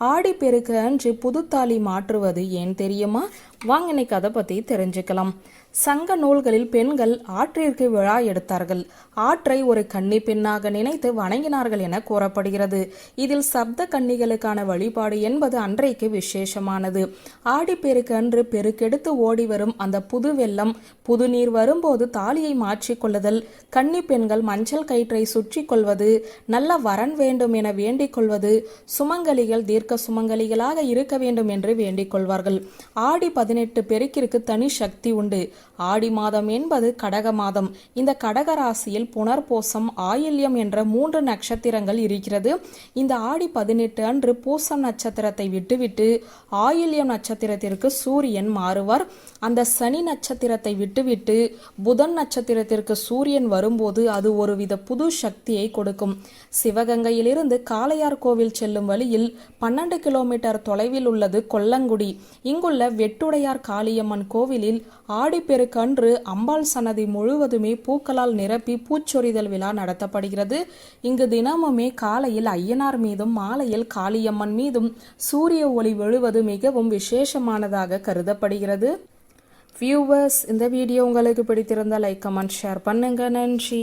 ஆடி பெருக்க அன்று புதுத்தாலி மாற்றுவது ஏன் தெரியுமா? வாங்க இன்னைக்கு அதை பற்றி தெரிஞ்சுக்கலாம். சங்க நூல்களில் பெண்கள் ஆற்றிற்கு விழா எடுத்தார்கள். ஆற்றை ஒரு கன்னி பெண்ணாக நினைத்து வணங்கினார்கள் என கூறப்படுகிறது. இதில் சப்த கன்னிகளுக்கான வழிபாடு என்பது அன்றைக்கு விசேஷமானது. ஆடிப்பெருக்கு அன்று பெருக்கெடுத்து ஓடி வரும் அந்த புது வெள்ளம் புது நீர் வரும்போது தாலியை மாற்றிக்கொள்ளுதல் கன்னி பெண்கள் மஞ்சள் கயிற்றை சுற்றி கொள்வது நல்ல வரன் வேண்டும் என வேண்டிக் கொள்வது சுமங்கலிகள் தீர்க்க சுமங்கலிகளாக இருக்க வேண்டும் என்று வேண்டிக் கொள்வார்கள். ஆடி பதினெட்டு பெருக்கிற்கு தனி சக்தி உண்டு. ஆடி மாதம் என்பது கடக மாதம். இந்த கடக ராசியில் புனர்பூசம் ஆயில்யம் என்ற மூன்று நட்சத்திரங்கள் இருக்கிறது. இந்த ஆடி பதினெட்டு அன்று பூசம் நட்சத்திரத்தை விட்டுவிட்டு ஆயில்யம் நட்சத்திரத்திற்கு சூரியன் மாறுவார். அந்த சனி நட்சத்திரத்தை விட்டுவிட்டு புதன் நட்சத்திரத்திற்கு சூரியன் வரும்போது அது ஒருவித புது சக்தியை கொடுக்கும். சிவகங்கையிலிருந்து காளையார் கோவில் செல்லும் வழியில் பன்னெண்டு கிலோமீட்டர் தொலைவில் உள்ளது கொல்லங்குடி. இங்குள்ள வெட்டுடையார் காளியம்மன் கோவிலில் ஆடிப்பெருக்கன்று அம்பாள் சன்னதி முழுவதுமே பூக்களால் நிரப்பி பூச்சொரிதல் விழா நடத்தப்படுகிறது. இங்கு தினமுமே காலையில் ஐயனார் மீதும் மாலையில் காளியம்மன் மீதும் சூரிய ஒளி விழுவது மிகவும் விசேஷமானதாக கருதப்படுகிறது. வியூவர்ஸ் இந்த வீடியோ உங்களுக்கு பிடித்திருந்தால் லைக் கமெண்ட் ஷேர் பண்ணுங்க. நன்றி.